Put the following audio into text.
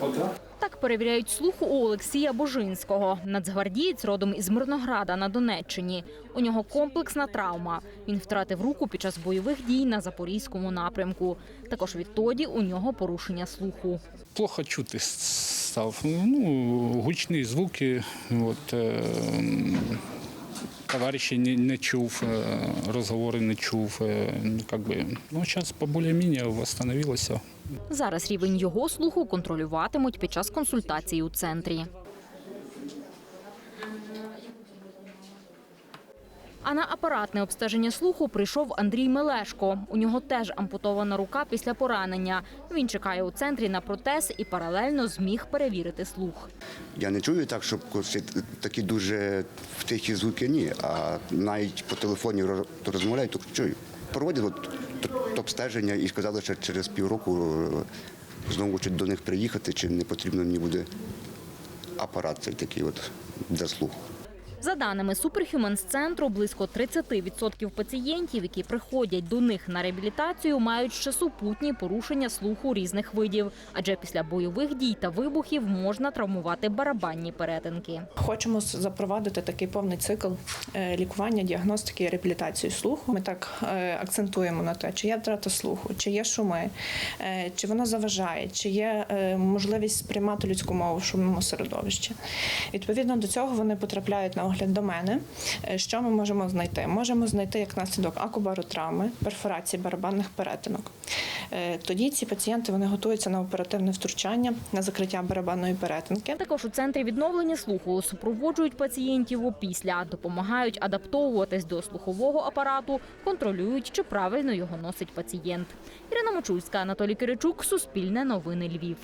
Вода. Так перевіряють слух у Олексія Божинського. Нацгвардієць родом із Мирнограда на Донеччині. У нього комплексна травма. Він втратив руку під час бойових дій на запорізькому напрямку. Також відтоді у нього порушення слуху. Плохо чути став. Ну, гучні звуки. От, е, товариші не, не чув, е, розговори не чув. Е, ну, как би, ну, зараз більш-менш встановилося. Зараз рівень його слуху контролюватимуть під час консультації у центрі. А на апаратне обстеження слуху прийшов Андрій Мелешко. У нього теж ампутована рука після поранення. Він чекає у центрі на протез і паралельно зміг перевірити слух. Я не чую так, щоб такі дуже тихі звуки, ні. А навіть по телефоні роз- то чую. Проводять обстеження і сказали, що через півроку е, знову чи до них приїхати, чи не потрібно мені буде апарат цей такий от для слуху. За даними Superhumans центру, близько 30% пацієнтів, які приходять до них на реабілітацію, мають ще супутні порушення слуху різних видів. Адже після бойових дій та вибухів можна травмувати барабанні перетинки. Хочемо запровадити такий повний цикл е, лікування, діагностики і реабілітації слуху. Ми так е, акцентуємо на те, чи є втрата слуху, чи є шуми, е, чи воно заважає, чи є можливість сприймати людську мову в шумному середовищі. Відповідно до цього вони потрапляють на огляд до мене. Е, Що ми можемо знайти? Можемо знайти як наслідок акубаротравми, перфорації барабанних перетинок. Е, Тоді ці пацієнти вони готуються на оперативне втручання на закриття барабанної перетинки. Також у центрі відновлення слуху супроводжують пацієнтів опісля, допомагають адаптовуватись до слухового апарату, контролюють, чи правильно його носить пацієнт. Ірина Мочульська, Анатолій Киричук, Суспільне новини Львів.